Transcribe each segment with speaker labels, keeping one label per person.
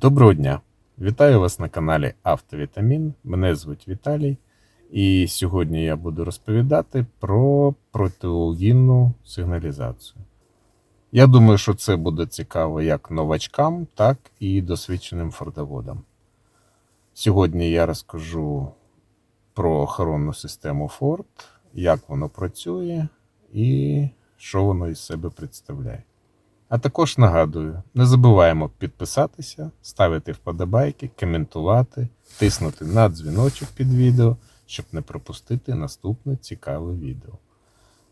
Speaker 1: Доброго дня! Вітаю вас на каналі Автовітамін. Мене звуть Віталій, і сьогодні я буду розповідати про протиалгінну сигналізацію. Я думаю, що це буде цікаво як новачкам, так і досвідченим фордоводам. Сьогодні я розкажу про охоронну систему Ford, як воно працює і що воно із себе представляє. А також нагадую, не забуваємо підписатися, ставити вподобайки, коментувати, тиснути на дзвіночок під відео, щоб не пропустити наступне цікаве відео.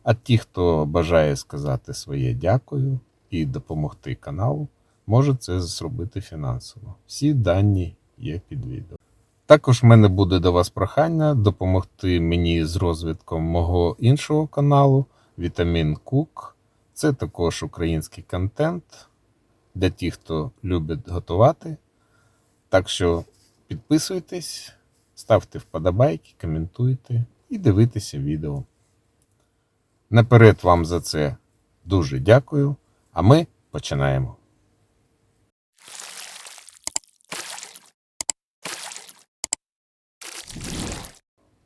Speaker 1: А ті, хто бажає сказати своє дякую і допомогти каналу, може це зробити фінансово. Всі дані є під відео. Також в мене буде до вас прохання допомогти мені з розвитком мого іншого каналу Вітамін Кук. Це також український контент для тих, хто любить готувати. Так що підписуйтесь, ставте вподобайки, коментуйте і дивитеся відео. Наперед вам за це дуже дякую, а ми починаємо.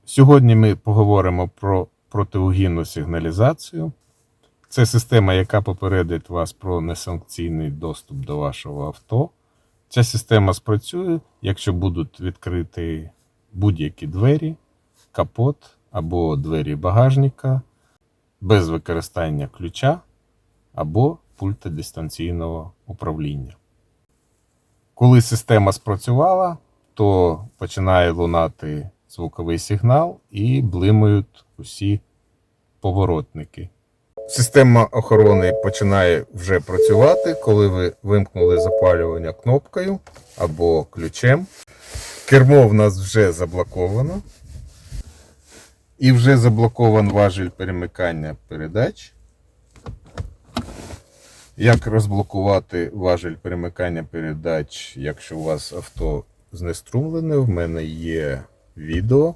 Speaker 1: Сьогодні ми поговоримо про протиугінну сигналізацію. Це система, яка попередить вас про несанкційний доступ до вашого авто. Ця система спрацює, якщо будуть відкриті будь-які двері, капот або двері багажника без використання ключа або пульта дистанційного управління. Коли система спрацювала, то починає лунати звуковий сигнал і блимають усі поворотники. Система охорони починає вже працювати, коли ви вимкнули запалювання кнопкою або ключем. Кермо в нас вже заблоковано. І вже заблокован важіль перемикання передач. Як розблокувати важіль перемикання передач, якщо у вас авто знеструмлене, в мене є відео.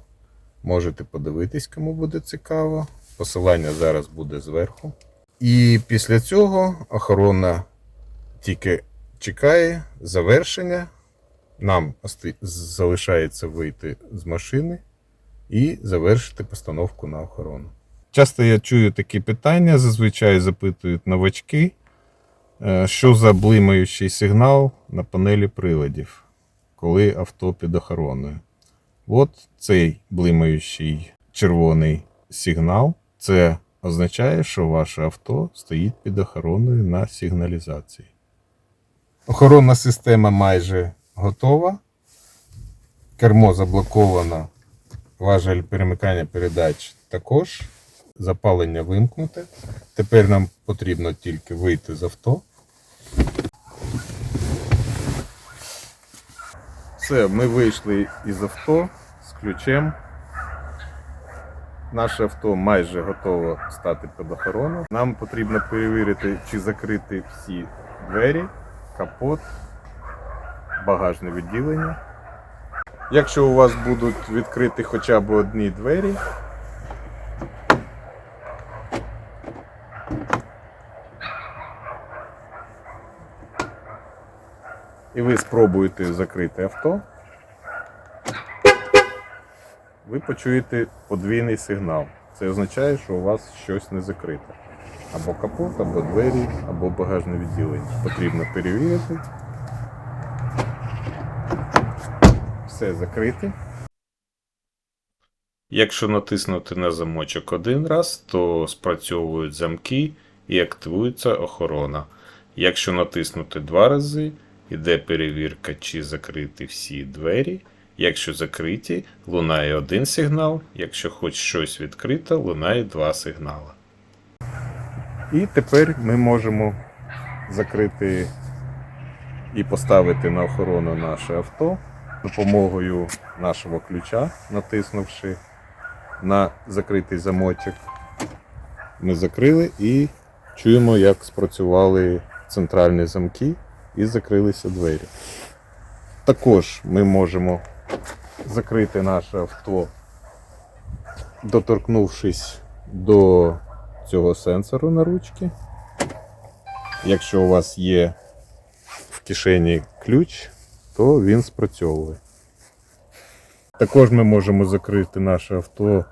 Speaker 1: Можете подивитись, кому буде цікаво. Посилання зараз буде зверху. І після цього охорона тільки чекає завершення. Нам залишається вийти з машини і завершити постановку на охорону. Часто я чую такі питання, зазвичай запитують новачки, е, що за блимаючий сигнал на панелі приладів, коли авто під охороною. От цей блимаючий червоний сигнал. Це означає, що ваше авто стоїть під охороною на сигналізації. Охоронна система майже готова. Кермо заблоковано. Важель перемикання передач також. Запалення вимкнуте. Тепер нам потрібно тільки вийти з авто. Все, ми вийшли із авто з ключем. Наше авто майже готово стати під охорону. Нам потрібно перевірити, чи закриті всі двері, капот, багажне відділення. Якщо у вас будуть відкриті хоча б одні двері, і ви спробуєте закрити авто, ви почуєте подвійний сигнал. Це означає, що у вас щось не закрите. Або капот, або двері, або багажне відділення. Потрібно перевірити. Все закрите. Якщо натиснути на замочок один раз, то спрацьовують замки і активується охорона. Якщо натиснути два рази, іде перевірка, чи закриті всі двері. Якщо закриті, лунає один сигнал, якщо хоч щось відкрито, лунає два сигнали. І тепер ми можемо закрити і поставити на охорону наше авто допомогою нашого ключа, натиснувши на закритий замочок. Ми закрили і чуємо, як спрацювали центральні замки і закрилися двері. Також ми можемо закрити наше авто, доторкнувшись до цього сенсору на ручці. Якщо у вас є в кишені ключ, то він спрацьовує. Також ми можемо закрити наше авто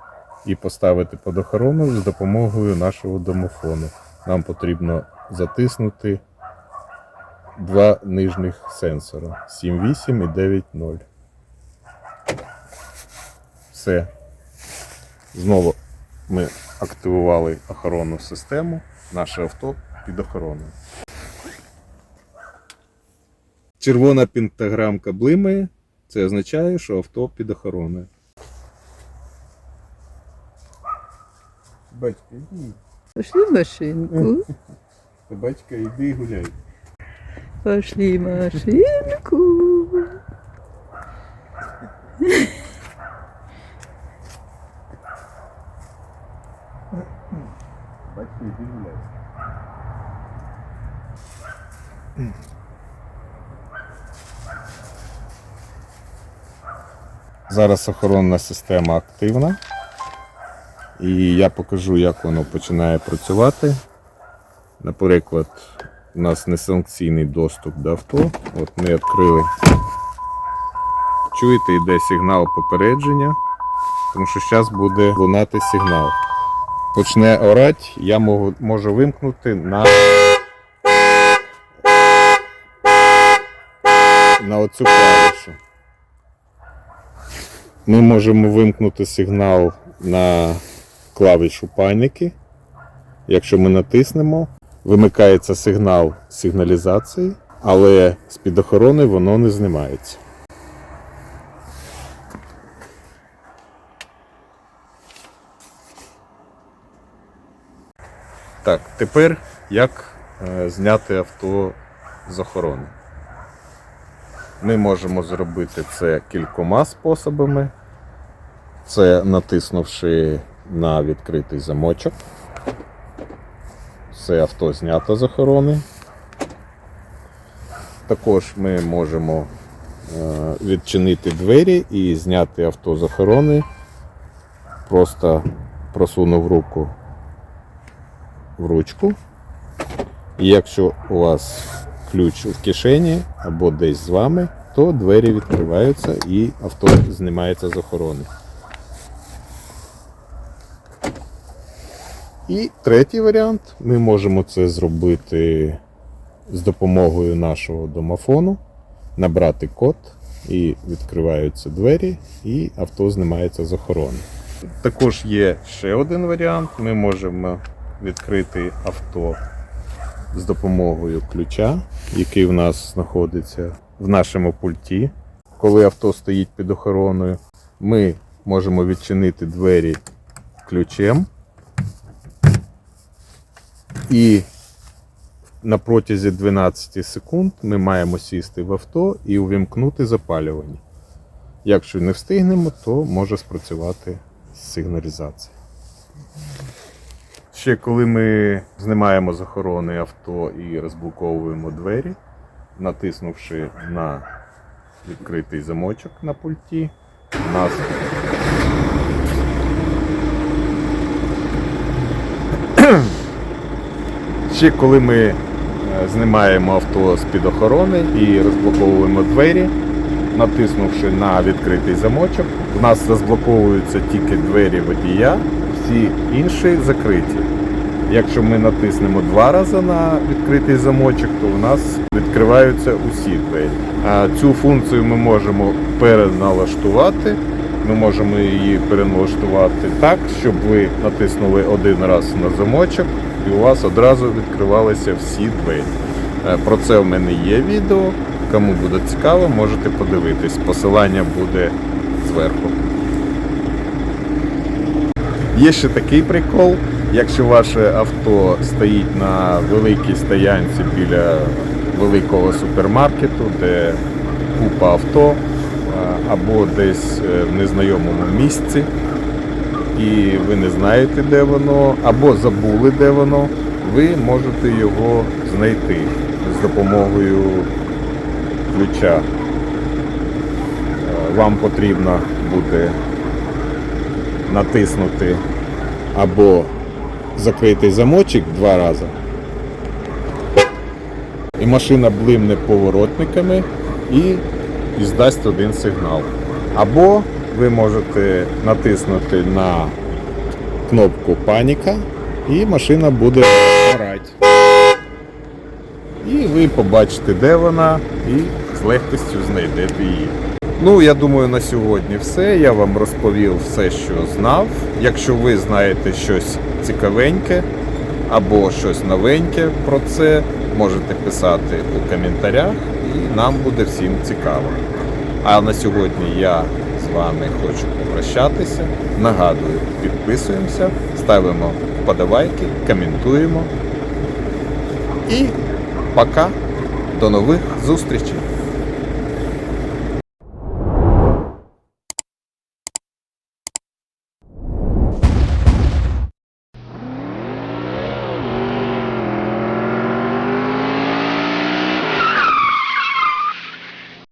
Speaker 1: і поставити під охорону з допомогою нашого домофону. Нам потрібно затиснути два нижніх сенсора 7.8 і 9.0. Все. Знову ми активували охоронну систему. Наше авто під охороною. Червона пентаграмка блимає. Це означає, що авто під охороною. Батька, іди.
Speaker 2: Пошли в машинку.
Speaker 1: Батька, іди гуляй.
Speaker 2: Пошли машинку.
Speaker 1: Зараз охоронна система активна. І я покажу, як воно починає працювати. Наприклад, у нас несанкційний доступ до авто. От ми відкрили. Чуєте, йде сигнал попередження, тому що зараз буде лунати сигнал. Почне орати, я можу, вимкнути на, на оцю клавішу. Ми можемо вимкнути сигнал на клавішу паніки. Якщо ми натиснемо, вимикається сигнал сигналізації, але з-під охорони воно не знімається. Так, тепер як е, зняти авто з охорони? Ми можемо зробити це кількома способами. Це натиснувши на відкритий замочок. Все авто знято з охорони. Також ми можемо е, відчинити двері і зняти авто з охорони. Просто просунув руку в ручку. І якщо у вас ключ в кишені або десь з вами, то двері відкриваються і авто знімається з охорони. І третій варіант ми можемо це зробити з допомогою нашого домофону, набрати код, і відкриваються двері, і авто знімається з охорони. Також є ще один варіант. Ми можемо відкрити авто з допомогою ключа, який в нас знаходиться в нашому пульті. Коли авто стоїть під охороною, ми можемо відчинити двері ключем. І на протязі 12 секунд ми маємо сісти в авто і увімкнути запалювання. Якщо не встигнемо, то може спрацювати сигналізація. Ще коли ми знімаємо з охорони авто і розблоковуємо двері, натиснувши на відкритий замочок на пульті, нас Ще коли ми е, знімаємо авто з-під охорони і розблоковуємо двері, натиснувши на відкритий замочок, у нас розблоковуються тільки двері водія, всі інші закриті. Якщо ми натиснемо два рази на відкритий замочок, то у нас відкриваються усі двері. А цю функцію ми можемо переналаштувати. Ми можемо її переналаштувати так, щоб ви натиснули один раз на замочок і у вас одразу відкривалися всі двері. Е, Про це в мене є відео. Кому буде цікаво, можете подивитись. Посилання буде зверху. Є ще такий прикол. Якщо ваше авто стоїть на великій стоянці біля великого супермаркету, де купа авто, або десь е, в незнайомому місці, і ви не знаєте, де воно, або забули, де воно, ви можете його знайти з допомогою ключа. Е, Вам потрібно буде натиснути або закритий замочок два рази. І машина блимне поворотниками і здасть один сигнал. Або ви можете натиснути на кнопку паніка, і машина буде орати. І ви побачите, де вона, і з легкістю знайдете її. Ну, я думаю, на сьогодні все. Я вам розповів все, що знав. Якщо ви знаєте щось цікавеньке або щось новеньке про це, можете писати у коментарях, і нам буде всім цікаво. А на сьогодні я з вами хочу попрощатися. Нагадую, підписуємося, ставимо вподобайки, коментуємо. І пока. До нових зустрічей!